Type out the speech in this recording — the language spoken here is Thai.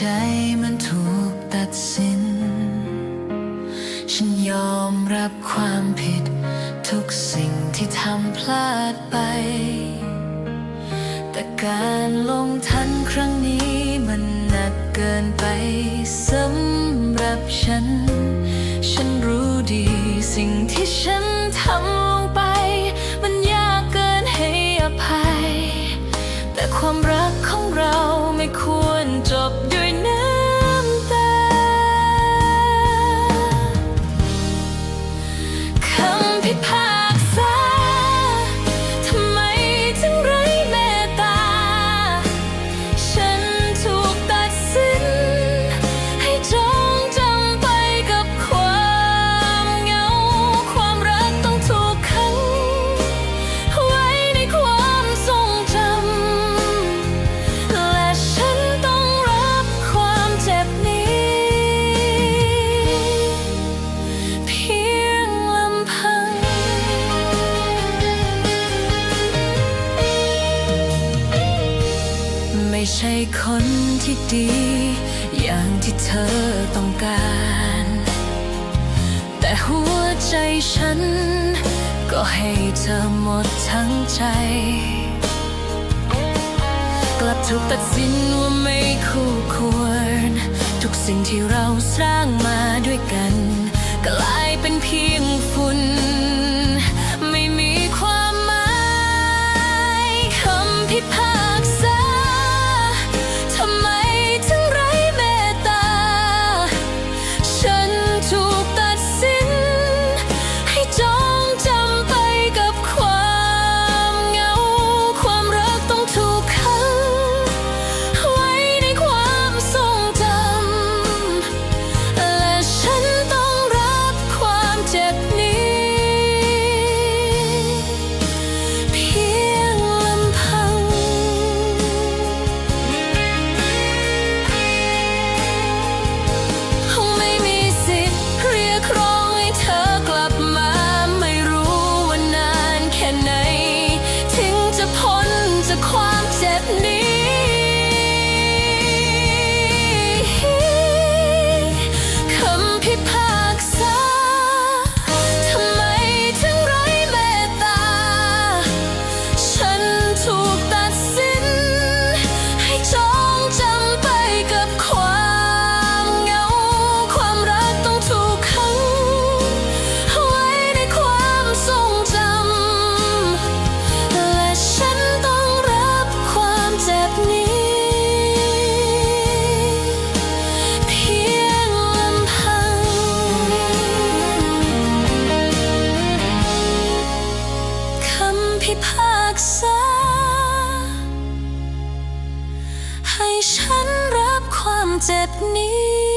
ใจมันถูกตัดสิน ฉันยอมรับความผิด ทุกสิ่งที่ทำพลาดไป แต่การลงทันครั้งนี้มันหนักเกินไปสำหรับฉัน ฉันรู้ดีสิ่งที่ฉันทำ คนที่ดี อย่างที่เธอต้องการ แต่หัวใจฉัน ก็ให้เธอหมดทั้งใจ กลับถูกตัดสินว่าไม่คู่ควร ทุกสิ่งที่ tempt me.